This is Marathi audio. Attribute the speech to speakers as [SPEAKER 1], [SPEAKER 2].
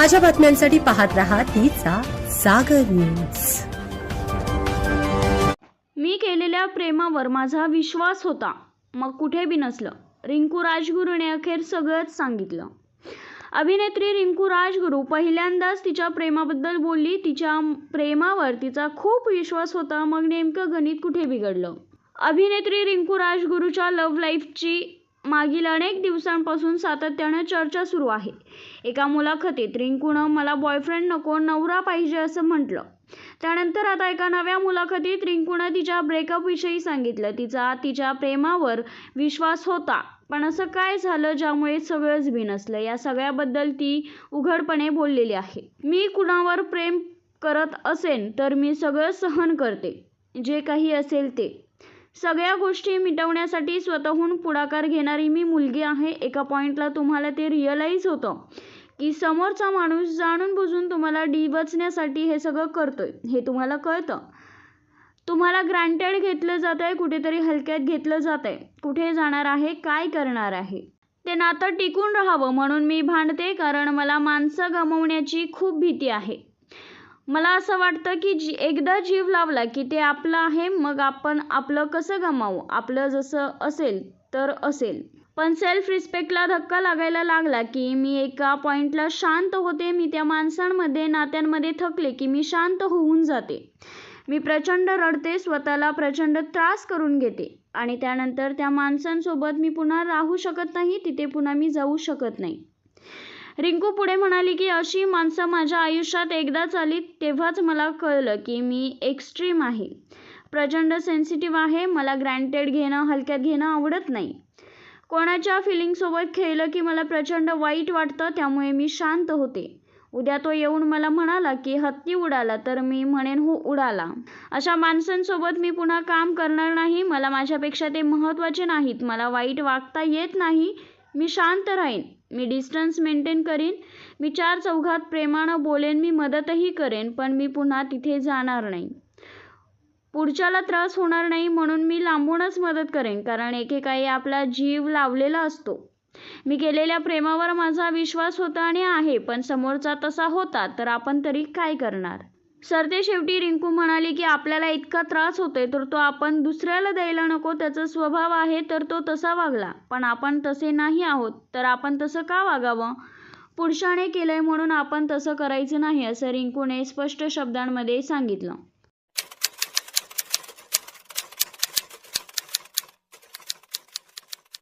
[SPEAKER 1] ताज्या बातम्यांसाठी पाहत रहा तिचा सागर न्यूज.
[SPEAKER 2] मी केलेल्या प्रेमावर माझा विश्वास होता. मग कुठे बी नसलं रिंकू राजगुरूने अखेर सगळंच सांगितलं. अभिनेत्री रिंकू राजगुरू पहिल्यांदाच तिच्या प्रेमाबद्दल बोलली. तिच्या प्रेमावर तिचा खूप विश्वास होता. मग नेमकं गणित कुठे बिघडलं? अभिनेत्री रिंकू राजगुरूच्या लव्ह लाईफची मागील अनेक दिवसांपासून सातत्यानं चर्चा सुरू आहे. एका मुलाखतीत रिंकूनं मला बॉयफ्रेंड नको नवरा पाहिजे असं म्हटलं. त्यानंतर आता एका नव्या मुलाखतीत रिंकूनं तिच्या ब्रेकअपविषयी सांगितलं. तिचा तिच्या प्रेमावर विश्वास होता पण असं काय झालं ज्यामुळे सगळंच बिनसलं? या सगळ्याबद्दल ती उघडपणे बोललेली आहे. मी कुणावर प्रेम करत असेन तर मी सगळं सहन करते. जे काही असेल ते. सगळ्या गोष्टी मिटवण्यासाठी स्वतःहून पुढाकार घेणारी मी मुलगी आहे. एका पॉईंटला तुम्हाला ते रिअलाईज होतं की समोरचा माणूस जाणून बुजून तुम्हाला डिवचण्यासाठी हे सगळं करतोय. हे तुम्हाला कळतं. तुम्हाला ग्रँटेड घेतलं जात आहे कुठेतरी हलक्यात घेतलं जात आहे कुठे जाणार आहे? काय करणार आहे? ते नातं टिकून राहावं म्हणून मी भांडते कारण मला माणसं गमवण्याची खूप भीती आहे. मला असं वाटतं की जी एकदा जीव लावला की ते आपलं आहे मग आपण आपलं कसं गमावू? आपलं जसं असेल तर असेल. पण सेल्फ रिस्पेक्टला धक्का लागायला लागला की मी एका पॉईंटला शांत होते मी त्या माणसांमध्ये नात्यांमध्ये थकले की मी शांत होऊन जाते. मी प्रचंड रडते स्वतःला प्रचंड त्रास करून घेते. आणि त्यानंतर त्या माणसांसोबत मी पुन्हा राहू शकत नाही तिथे पुन्हा मी जाऊ शकत नाही. रिंकू पुढे म्हणाली की अशी माणसं माझ्या आयुष्यात एकदाच आली तेव्हाच मला कळलं की मी एक्स्ट्रीम आहे. प्रचंड सेन्सिटिव्ह आहे. मला ग्रँटेड घेणं हलक्यात घेणं आवडत नाही. कोणाच्या फिलिंगसोबत खेळलं की मला प्रचंड वाईट वाटतं त्यामुळे मी शांत होते. उद्या तो येऊन मला म्हणाला की हत्ती उडाला तर मी म्हणेन हो उडाला. अशा माणसांसोबत मी पुन्हा काम करणार नाही. मला माझ्यापेक्षा ते महत्त्वाचे नाहीत. मला वाईट वागता येत नाही. मी शांत राहीन मी डिस्टन्स मेंटेन करीन मी चार चौघात प्रेमानं बोलेन मी मदतही करेन पण मी पुन्हा तिथे जाणार नाही. पुढच्याला त्रास होणार नाही म्हणून मी लांबूनच मदत करेन कारण एकेकाळी आपला जीव लावलेला असतो. मी केलेल्या प्रेमावर माझा विश्वास होता आणि आहे पण समोरचा तसा होता तर आपण तरी काय करणार? सरतेशेवटी रिंकू म्हणाली की आपल्याला इतका त्रास होतोय तर तो आपण दुसऱ्याला द्यायला नको. त्याचा स्वभाव आहे तर तो तसा वागला. पण आपण तसे नाही आहोत तर आपण तसं का वागावं? पुरुषाने केलंय म्हणून आपण तसं करायचं नाही असं रिंकूने स्पष्ट शब्दांमध्ये सांगितलं.